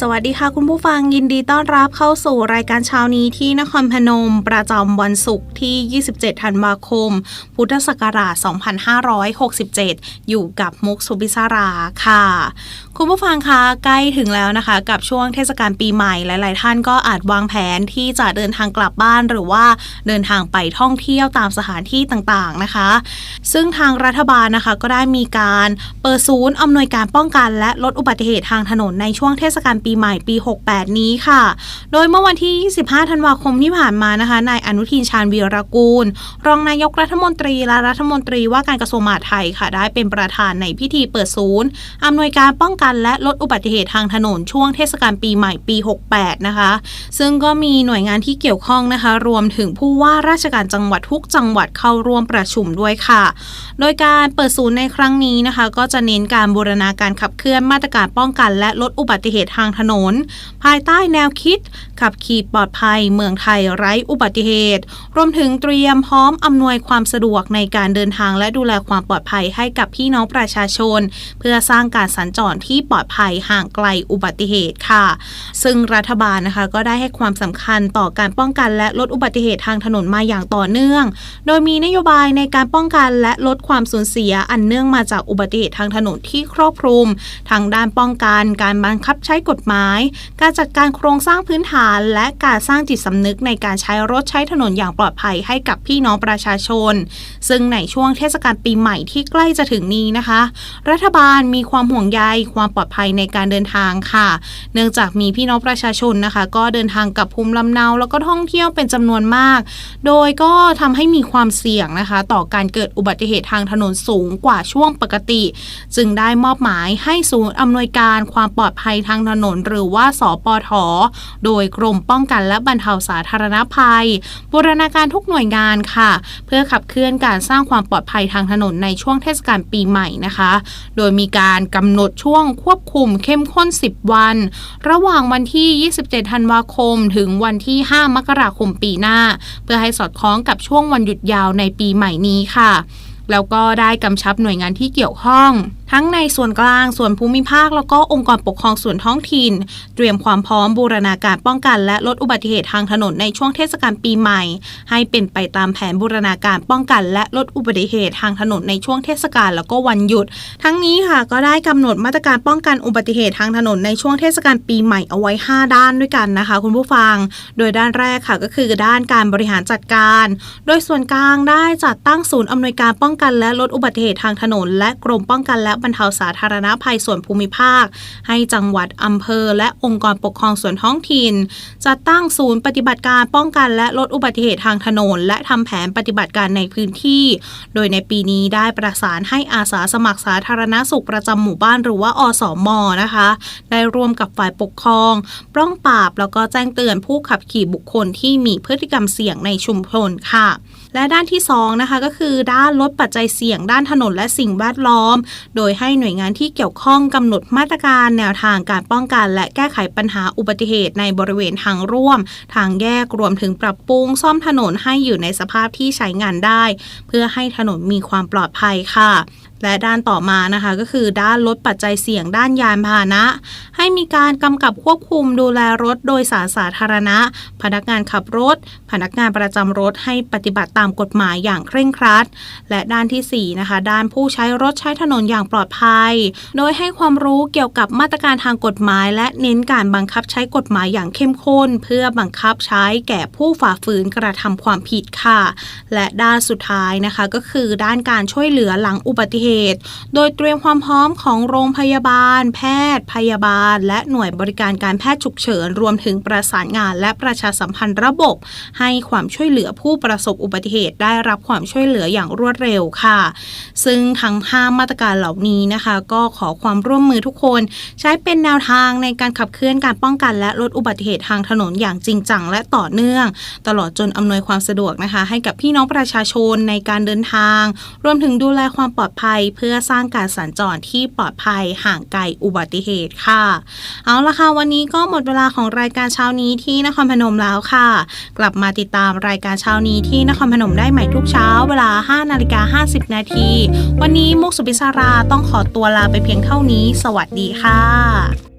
สวัสดีค่ะคุณผู้ฟังยินดีต้อนรับเข้าสู่รายการเช้านี้ที่นครพนม ประจำวันศุกร์ที่ 27 ธันวาคม พุทธศักราช 2567 อยู่กับมุกสุบิสาราค่ะ คุณผู้ฟังคะใกล้ถึงแล้วนะคะ กับช่วงเทศกาลปีใหม่หลาย ๆ ท่านก็อาจวางแผนที่จะเดินทางกลับบ้านหรือว่าเดินทางไปท่องเที่ยวตามสถานที่ต่าง ๆ นะคะ ซึ่งทางรัฐบาลนะคะก็ได้มีการเปิดศูนย์อำนวยการป้องกันและลดอุบัติเหตุทางถนนในช่วงเทศกาลปีใหม่ปี 68 นี้ค่ะ โดยเมื่อวันที่ 25 ธันวาคมที่ผ่านมานะคะนายอนุทินชาญวีรกูล รองนายกรัฐมนตรีและรัฐมนตรีว่าการกระทรวงมหาดไทยค่ะ ได้เป็นประธานในพิธีเปิดศูนย์อำนวยการป้องกันและลดอุบัติเหตุทางถนนช่วงเทศกาลปีใหม่ปี 68 นะคะ ซึ่งก็มีหน่วยงานที่เกี่ยวข้องนะคะ รวมถึงผู้ว่าราชการจังหวัดทุกจังหวัดเข้าร่วมประชุมด้วยค่ะ โดยการเปิดศูนย์ในครั้งนี้นะคะ ก็จะเน้นการบูรณาการขับเคลื่อนมาตรการป้องกัน และลดอุบัติเหตุทางถนน ภายใต้แนวคิด ขับขี่ปลอดภัย เมืองไทยไร้อุบัติเหตุ รวมถึงเตรียมพร้อมอำนวยความสะดวกในการเดินทางและดูแลความปลอดภัยให้กับพี่น้องประชาชน เพื่อสร้างการสัญจรที่ปลอดภัยห่างไกลอุบัติเหตุค่ะ ซึ่งรัฐบาลนะคะก็ได้ให้ความสำคัญต่อการป้องกันและลดอุบัติเหตุทางถนนมาอย่างต่อเนื่อง โดยมีนโยบายในการป้องกันและลดความสูญเสียอันเนื่องมาจากอุบัติเหตุทางถนนที่ครอบคลุมทางด้านป้องกันการบังคับใช้กฎหมาย การจัดการโครงสร้างพื้นฐาน และการสร้างจิตสำนึกในการใช้รถใช้ถนนอย่างปลอดภัยให้กับพี่น้องประชาชน ซึ่งในช่วงเทศกาลปีใหม่ที่ใกล้จะถึงนี้นะคะ รัฐบาลมีความห่วงใยความปลอดภัยในการเดินทางค่ะ เนื่องจากมีพี่น้องประชาชนนะคะ ก็เดินทางกับภูมิลำเนา แล้วก็ท่องเที่ยวเป็นจำนวนมาก โดยก็ทำให้มีความเสี่ยงนะคะ ต่อการเกิดอุบัติเหตุทางถนนสูงกว่าช่วงปกติ จึงได้มอบหมายให้ศูนย์อำนวยการความปลอดภัยทางถนน หรือว่าสปทโดยกรมป้องกันและบรรเทาสาธารณภัย บูรณาการทุกหน่วยงานค่ะ เพื่อขับเคลื่อนการสร้างความปลอดภัยทางถนนในช่วงเทศกาลปีใหม่นะคะ โดยมีการกำหนดช่วงควบคุมเข้มข้น 10 วัน ระหว่างวันที่ 27 ธันวาคม ถึงวันที่ 5 มกราคมปีหน้า เพื่อให้สอดคล้องกับช่วงวันหยุดยาวในปีใหม่นี้ค่ะ แล้วก็ได้กำชับหน่วยงานที่เกี่ยวข้อง ทั้งในส่วนกลาง ส่วนภูมิภาค แล้วก็องค์กรปกครองส่วนท้องถิ่น เตรียมความพร้อมบูรณาการป้องกัน และลดอุบัติเหตุทางถนนในช่วงเทศกาลปีใหม่ ให้เป็นไปตามแผนบูรณาการป้องกัน และลดอุบัติเหตุทางถนนในช่วงเทศกาลแล้วก็วันหยุด ทั้งนี้ค่ะก็ได้กำหนดมาตรการป้องกันอุบัติเหตุทางถนนในช่วงเทศกาลปีใหม่เอาไว้ 5 ด้านด้วยกันนะคะ คุณผู้ฟัง โดยด้านแรกค่ะก็คือด้านการบริหารจัดการ โดยส่วนกลางได้จัดตั้งศูนย์อำนวยการป้องกันและลดอุบัติเหตุทางถนน และกรมป้องกันและบรรเทาสาธารณภัยส่วนภูมิภาค ให้จังหวัดอำเภอ และองค์กรปกครองส่วนท้องถิ่น จัดตั้งศูนย์ปฏิบัติการป้องกันและลดอุบัติเหตุทางถนน และทำแผนปฏิบัติการในพื้นที่ โดยในปีนี้ได้ประสานให้อาสาสมัครสาธารณสุขประจำหมู่บ้านหรือว่าอสมอนะคะ ได้ร่วมกับฝ่ายปกครองป้องปราบแล้วก็แจ้งเตือนผู้ขับขี่บุคคลที่มีพฤติกรรมเสี่ยงในชุมชนค่ะ และด้านที่2นะคะก็คือด้านลดปัจจัยเสี่ยงด้านถนนและสิ่งแวดล้อม โดยให้หน่วยงานที่เกี่ยวข้องกำหนดมาตรการแนวทางการป้องกัน และแก้ไขปัญหาอุบัติเหตุในบริเวณทางร่วม ทางแยกรวมถึงปรับปรุงซ่อมถนนให้อยู่ในสภาพที่ใช้งานได้ เพื่อให้ถนนมีความปลอดภัยค่ะ และด้านต่อมานะคะก็คือด้านลดปัจจัยเสี่ยงด้านยานพาหนะ ให้มีการกำกับควบคุมดูแลรถโดยสารสาธารณะ พนักงานขับรถ พนักงานประจำรถให้ปฏิบัติตามกฎหมายอย่างเคร่งครัด และด้านที่4นะคะด้านผู้ใช้รถใช้ถนนอย่างปลอดภัย โดยให้ความรู้เกี่ยวกับมาตรการทางกฎหมาย และเน้นการบังคับใช้กฎหมายอย่างเข้มข้น เพื่อบังคับใช้แก่ผู้ฝ่าฝืนกระทำความผิดค่ะ และด้านสุดท้ายนะคะก็คือด้านการช่วยเหลือหลังอุบัติเหตุ โดยเตรียมความพร้อมของโรงพยาบาล แพทย์ พยาบาล และหน่วยบริการการแพทย์ฉุกเฉิน รวมถึงประสานงาน และประชาสัมพันธ์ระบบ ให้ความช่วยเหลือผู้ประสบอุบัติเหตุได้รับความช่วยเหลืออย่างรวดเร็วค่ะ ซึ่งทั้ง5มาตรการเหล่านี้นะคะ ก็ขอความร่วมมือทุกคน ใช้เป็นแนวทางในการขับเคลื่อนการป้องกัน และลดอุบัติเหตุทางถนนอย่างจริงจังและต่อเนื่อง ตลอดจนอำนวยความสะดวกนะคะ ให้กับพี่น้องประชาชนในการเดินทาง รวมถึงดูแลความปลอดภัยย เพื่อสร้างการสัญจรที่ปลอดภัยห่างไกลอุบัติเหตุค่ะ เอาละค่ะวันนี้ก็หมดเวลาของรายการเช้านี้ที่นครพนมแล้วค่ะ กลับมาติดตามรายการเช้านี้ที่นครพนมได้ใหม่ทุกเช้าเวลา 5 นาฬิกา 50 นาที วันนี้มุกสุพิศาราต้องขอตัวลาไปเพียงเท่านี้ สวัสดีค่ะ